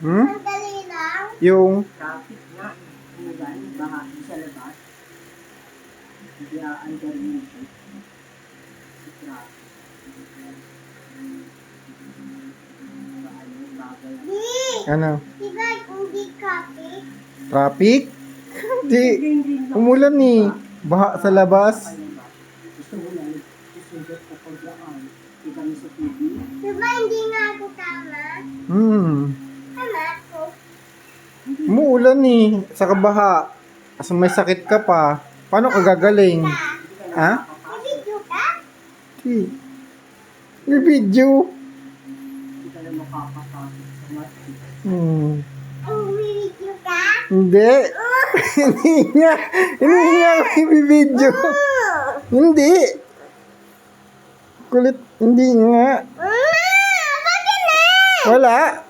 Hmm? Yung, Traffic nga. Ulan, baha sa labas. Hindi under. Sa traffic. Bagal. Di. ano, Diba hindi copy? traffic? Di, umulan ni. Baha sa labas. Ano ba? Mo mo mo. Diba hindi nga ako tama? Hmm. Umuulan ni. Sa kabaha. Kasi may sakit ka pa. Paano ka gagaling? Ha? Di. May video. Hmm. Hindi. Hindi nga. Hindi nga may video. Hindi. Kulit. Hindi nga. Na? Wala.